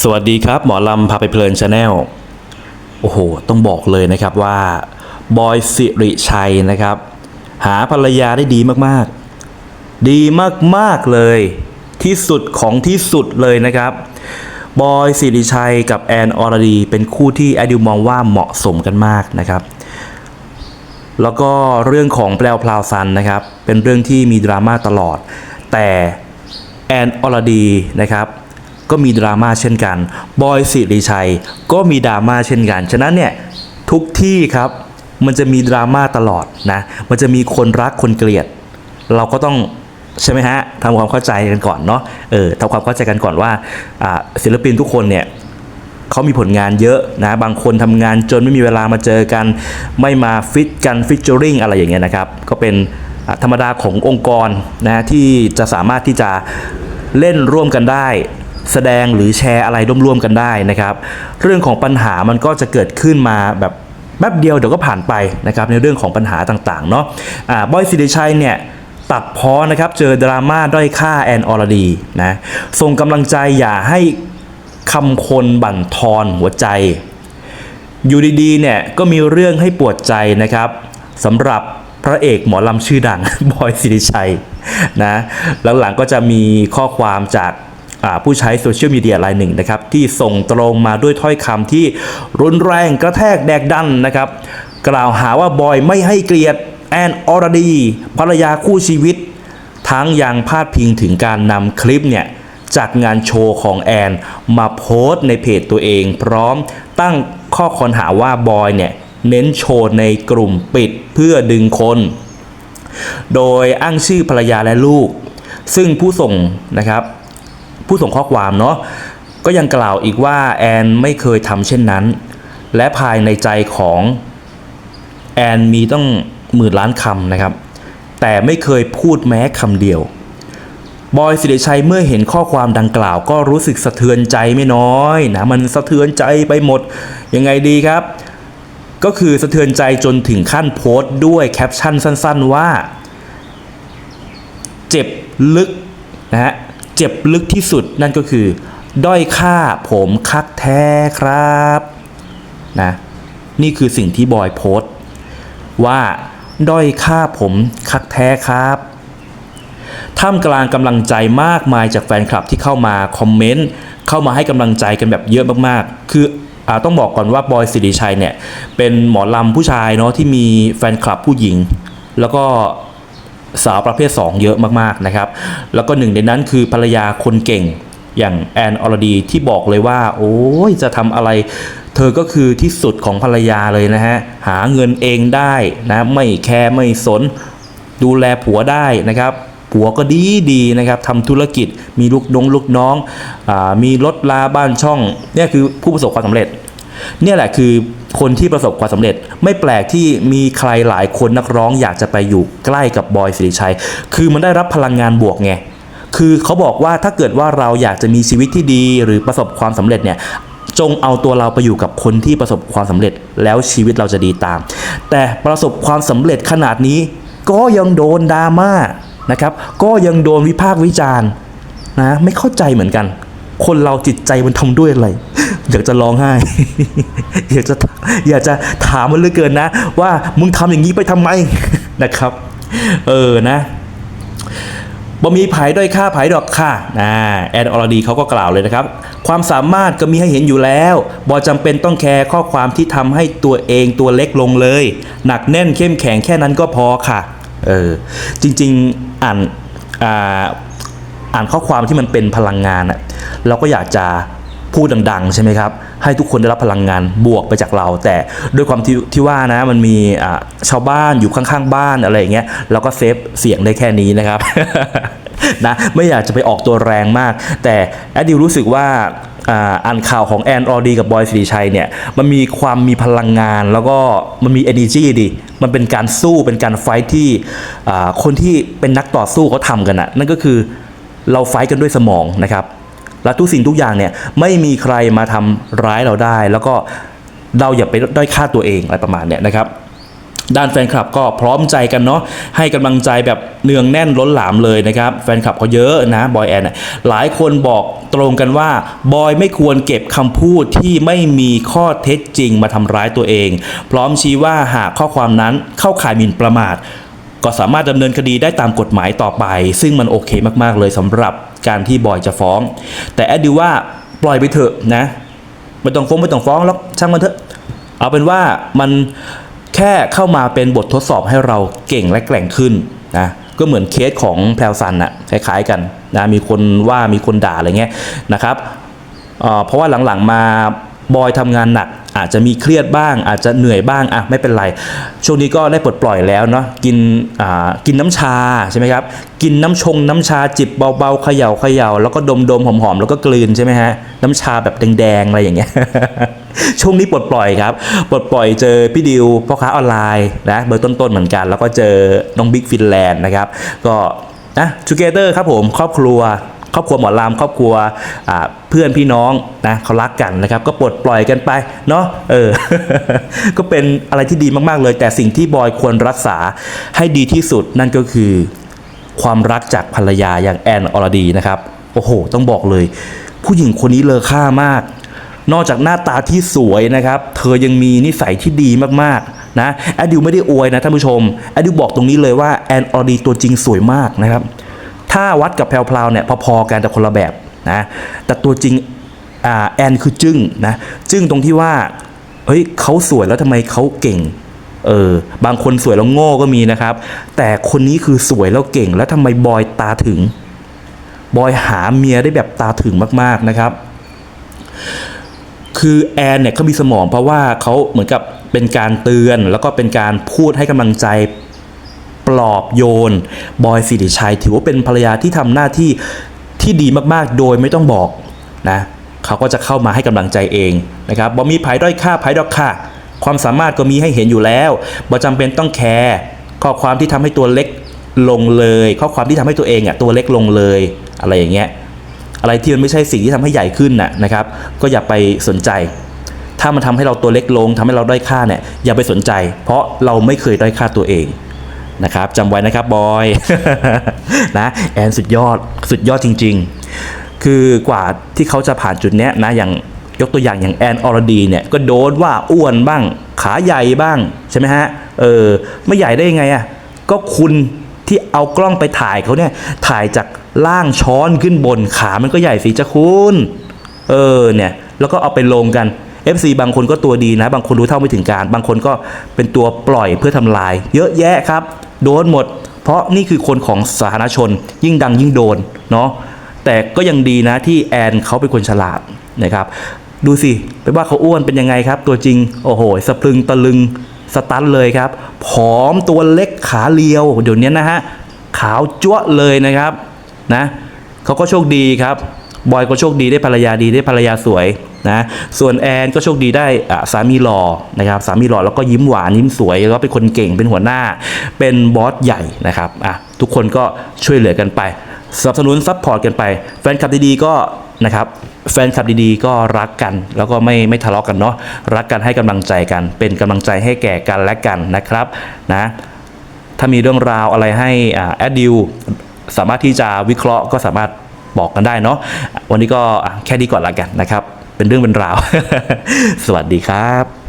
สวัสดีครับ หมอลำพาไปเพลินชาแนลโอ้โห ต้องบอกเลยนะครับว่า บอยสิริชัยนะครับ หาภรรยาได้ดีมากๆ ดีมากๆเลย ที่สุดของที่สุดเลยนะครับ บอยสิริชัยกับแอนอรดี เป็นคู่ที่แอดิวมองว่าเหมาะสมกันมากนะครับ แล้วก็เรื่องของแปลวพลาวซันนะครับ เป็นเรื่องที่มีดราม่าตลอด แต่แอนอรดีนะครับ ก็มีดราม่าเช่นกัน บอยสิริชัยก็มีดราม่าเช่นกัน ฉะนั้นเนี่ยทุกที่ครับมันจะมีดราม่าตลอดนะ มันจะมีคนรักคนเกลียด เราก็ต้องใช่ไหมฮะทำความเข้าใจกันก่อนเนาะ เออทำความเข้าใจกันก่อนว่าศิลปินทุกคนเนี่ยเขามีผลงานเยอะนะ บางคนทำงานจนไม่มีเวลามาเจอกัน ไม่มาฟิตกันฟิชเจอริงอะไรอย่างเงี้ยนะครับ ก็เป็นธรรมดาขององค์กรนะที่จะสามารถที่จะเล่นร่วมกันได้ แสดงหรือแชร์อะไรร่วมๆกันได้นะครับ เรื่องของปัญหามันก็จะเกิดขึ้นมาแบบแป๊บเดียวเดี๋ยวก็ผ่านไปนะครับในเรื่องของปัญหาต่างๆเนาะอ่าบอยสิริชัยเนี่ยตัดพ้อนะครับเจอดราม่าด้อยค่าแอนอรดีนะส่งกำลังใจอย่าให้คำคนบั่นทอนหัวใจ อยู่ดีๆเนี่ยก็มีเรื่องให้ปวดใจนะครับสำหรับพระเอกหมอลำชื่อดังบอยสิริชัยนะหลังๆก็จะมีข้อความจาก ผู้ใช้โซเชียลมีเดียรายหนึ่งนะครับที่ส่งตรงมาด้วยถ้อยคำที่รุนแรงกระแทกแดกดันนะครับ กล่าวหาว่าบอยไม่ให้เกียรติแอนออรดีภรรยาคู่ชีวิต ทั้งยังพาดพิงถึงการนำคลิปเนี่ยจากงานโชว์ของแอน มาโพสต์ในเพจตัวเอง พร้อมตั้งข้อคอนหาว่าบอยเนี่ยเน้นโชว์ในกลุ่มปิดเพื่อดึงคน โดยอ้างชื่อภรรยาและลูก ซึ่งผู้ส่งนะครับ ผู้ส่งข้อความเนาะก็ยังกล่าวอีกว่าแอนไม่เคยทำเช่นนั้น และภายในใจของแอนมีต้องหมื่นล้านคำนะครับ แต่ไม่เคยพูดแม้คำเดียว บอยสิริชัยเมื่อเห็นข้อความดังกล่าว ก็รู้สึกสะเทือนใจไม่น้อยนะมันสะเทือนใจไปหมด ยังไงดีครับ ก็คือสะเทือนใจจนถึงขั้นโพสต์ด้วยแคปชั่นสั้น ๆว่า เจ็บลึกนะฮะ เจ็บลึกที่สุดนั่นก็คือด้อยค่าผมคักแท้ครับนะนี่คือสิ่งที่บอยโพสต์ว่าด้อยค่าผมคักแท้ครับท่ามกลางกำลังใจมากมายจากแฟนคลับที่เข้ามาคอมเมนต์เข้ามาให้กำลังใจกันแบบเยอะมากๆ คืออต้องบอกก่อนว่าบอยสิริชัยเนี่ยเป็นหมอลำผู้ชายเนาะที่มีแฟนคลับผู้หญิง แล้วก็ สาวประเภท 2 เยอะมากๆนะครับ แล้วก็หนึ่งในนั้นคือภรรยาคนเก่งอย่างแอนอรดีที่บอกเลยว่า โอ้ยจะทำอะไร เธอก็คือที่สุดของภรรยาเลยนะฮะ หาเงินเองได้นะ ไม่แคร์ไม่สน ดูแลผัวได้นะครับผัวก็ดีดีนะครับทำธุรกิจมีลูกน้องลูกน้องอมีรถลาบ้านช่อง เนี่ยคือผู้ประสบความสำเร็จ เนี่ยแหละคือคนที่ประสบความสำเร็จ ไม่แปลกที่มีใครหลายคนนักร้องอยากจะไปอยู่ใกล้กับบอยสิริชัย คือมันได้รับพลังงานบวกไงคือเขาบอกว่าถ้าเกิดว่าเราอยากจะมีชีวิตที่ดีหรือประสบความสำเร็จเนี่ยจงเอาตัวเราไปอยู่กับคนที่ประสบความสำเร็จแล้วชีวิตเราจะดีตาม แต่ประสบความสำเร็จขนาดนี้ ก็ยังโดนดราม่านะครับ ก็ยังโดนวิพากษ์วิจารณ์นะไม่เข้าใจเหมือนกัน คนเราจิตใจมันทำด้วยอะไร อยากจะร้องไห้ อยากจะอยากจะถามมันเหลือเกินนะ ว่ามึงทำอย่างนี้ไปทำไมนะครับ เออนะบ่มีไผด้อยค่าไผดอกค่ะนะแอนอรดีเขาก็กล่าวเลยนะครับ ความสามารถก็มีให้เห็นอยู่แล้วบอจำเป็นต้องแคร์ข้อความที่ทำให้ตัวเองตัวเล็กลงเลย หนักแน่นเข้มแข็งแค่นั้นก็พอค่ะ เออ จริง ๆ อ่านอ่าอ่านข้อความที่มันเป็นพลังงานอะ เราก็อยากจะพูดดังๆ ใช่ไหมครับ ให้ทุกคนได้รับพลังงานบวกไปจากเรา แต่ด้วยความที่ที่ว่านะมันมีชาวบ้านอยู่ข้างๆ บ้านอะไรอย่างเงี้ยเราก็เซฟเสียงได้แค่นี้นะครับนะไม่อยากจะไปออกตัวแรงมาก แต่แอดดิวรู้สึกว่าอ่านข่าวของแอนออดีกับบอยสิริชัยเนี่ยมันมีความมีพลังงาน แล้วก็มันมี energy ดี มันเป็นการสู้เป็นการไฟที่คนที่เป็นนักต่อสู้เขาทำกันอะนั่นก็คือเราไฟท์กันด้วยสมองนะครับ และทุกสิ่งทุกอย่างเนี่ยไม่มีใครมาทำร้ายเราได้ แล้วก็เราอย่าไปด้อยค่าตัวเองอะไรประมาณเนี่ยนะครับด้านแฟนคลับก็พร้อมใจกันเนาะให้กำลังใจแบบเนืองแน่นล้นหลามเลยนะครับ แฟนคลับเขาเยอะนะบอยแอนหลายคนบอกตรงกันว่าบอยไม่ควรเก็บคำพูดที่ไม่มีข้อเท็จจริงมาทำร้ายตัวเอง พร้อมชี้ว่าหากข้อความนั้นเข้าข่ายหมิ่นประมาท ก็สามารถดำเนินคดีได้ตามกฎหมายต่อไป ซึ่งมันโอเคมากๆเลยสำหรับ การที่บอยจะฟ้อง แต่แอดดิวว่าปล่อยไปเถอะนะไม่ต้องฟ้องไม่ต้องฟ้องแล้วช่างมันเถอะเอาเป็นว่ามันแค่เข้ามาเป็นบททดสอบให้เราเก่งและแกร่งขึ้นนะก็เหมือนเคสของแพลวซันนะคล้ายๆกันนะมีคนว่ามีคนด่าอะไรเงี้ยนะครับเเพราะว่าหลังๆมาบอยทำงานหนัก อาจจะมีเครียดบ้าง อาจจะเหนื่อยบ้างอะไม่เป็นไร ช่วงนี้ก็ได้ปลดปล่อยแล้วเนาะกินอ่ากินน้ำชาใช่ไหมครับกินน้ำชงน้ำชาจิบเบาๆเขย่าเขย่าแล้วก็ดมดมๆหอมๆแล้วก็กลืนใช่ไหมฮะน้ำชาแบบแดงๆอะไรอย่างเงี้ยช่วงนี้ปลดปล่อยครับปลดปล่อยเจอพี่ดิวพ่อค้าออนไลน์นะเบอร์ต้นๆเหมือนกัน แล้วก็เจอน้องบิ๊กฟินแลนด์นะครับก็นะทูเกเตอร์ครับผมครอบครัว ครอบครัวหมอลำครอบครัวเพื่อนพี่น้องนะเขารักกันนะครับ ก็ปลดปล่อยกันไปเนาะเออ ก็เป็นอะไรที่ดีมากๆเลย แต่สิ่งที่บอยควรรักษาให้ดีที่สุดนั่นก็คือ ความรักจากภรรยาอย่างแอนอรดีนะครับโอ้โห ต้องบอกเลย ผู้หญิงคนนี้เลอค่ามาก นอกจากหน้าตาที่สวยนะครับ เธอยังมีนิสัยที่ดีมากๆนะแอดดิวไม่ได้อวยนะท่านผู้ชมแอดดิวบอกตรงนี้เลยว่าแอนอรดีตัวจริงสวยมากนะครับ ถ้าวัดกับแพรวๆเนี่ยพอๆกันแต่คนละแบบนะแต่ตัวจริงอแอนคือจึ้งนะจึ้งตรงที่ว่าเฮ้ยเขาสวยแล้วทำไมเขาเก่งเออบางคนสวยแล้วโง่ก็มีนะครับ แต่คนนี้คือสวยแล้วเก่งแล้วทำไมบอยตาถึง บอยหาเมียได้แบบตาถึงมาก ๆนะครับ คือแอนเนี่ยเขามีสมองเพราะว่าเขาเหมือนกับเป็นการเตือนแล้วก็เป็นการพูดให้กำลังใจ ลอบโยน บอยสิริชัยถือว่าเป็นภรรยาที่ทำหน้าที่ที่ดีมากๆ โดยไม่ต้องบอกนะเขาก็จะเข้ามาให้กำลังใจเองนะครับบอมีภายด้อยค่าภายดอกค่าความสามารถก็มีให้เห็นอยู่แล้วบอจำเป็นต้องแคร์ข้อความที่ทำให้ตัวเล็กลงเลย ข้อความที่ทำให้ตัวเองอะตัวเล็กลงเลยอะไรอย่างเงี้ยอะไรที่มันไม่ใช่สิ่งที่ทำให้ใหญ่ขึ้นน่ะนะครับ ก็อย่าไปสนใจ ถ้ามันทำให้เราตัวเล็กลงทำให้เราด้อยค่าเนี่ยอย่าไปสนใจ เพราะเราไม่เคยด้อยค่าตัวเอง นะครับจำไว้นะครับบอยนะแอนสุดยอดสุดยอดจริง ๆ คือกว่าที่เขาจะผ่านจุดเนี้ยนะอย่างยกตัวอย่างอย่างแอนอรดีเนี่ยก็โดนว่าอ้วนบ้าง ขาใหญ่บ้างใช่ไหมฮะเออไม่ใหญ่ได้ยังไงอะก็คุณที่เอากล้องไปถ่ายเขาเนี่ยถ่ายจากล่างช้อนขึ้นบนขามันก็ใหญ่สิจ้ะคุณเออเนี่ยแล้วก็เอาไปลงกัน FC บางคนก็ตัวดีนะ บางคนรู้เท่าไม่ถึงการ บางคนก็เป็นตัวปล่อยเพื่อทำลาย เยอะแยะครับ โดนหมด เพราะนี่คือคนของสาธารณชน ยิ่งดังยิ่งโดนเนาะแต่ก็ยังดีนะที่แอนเขาเป็นคนฉลาดนะครับดูสิไปว่าเขาอ้วนเป็นยังไงครับ ตัวจริงโอ้โหสะพรึงตะลึงสตันเลยครับ ผอมตัวเล็กขาเรียว เดี๋ยวนี้นะฮะขาวจ้วเลยนะครับนะเขาก็โชคดีครับ บอยก็โชคดีได้ภรรยาดีได้ภรรยาสวย นะส่วนแอนก็โชคดีได้สามีหล่อนะครับสามีหล่อแล้วก็ยิ้มหวานยิ้มสวยแล้วก็เป็นคนเก่งเป็นหัวหน้า เป็นบอสใหญ่นะครับอะทุกคนก็ช่วยเหลือกันไปสนับสนุนซัพพอร์ตกันไป แฟนคลับดีๆก็นะครับแฟนคลับดีๆ ก็รักกัน แล้วก็ไม่ไม่ทะเลาะกันเนาะรักกันให้กำลังใจกัน เป็นกำลังใจให้แก่กันและกันนะครับนะถ้ามีเรื่องราวอะไรให้แอดดิวสามารถที่จะวิเคราะห์ก็สามารถบอกกันได้เนาะวันนี้ก็แค่นี้ก่อนละกันนะครับ เป็นเรื่องเป็นราว สวัสดีครับ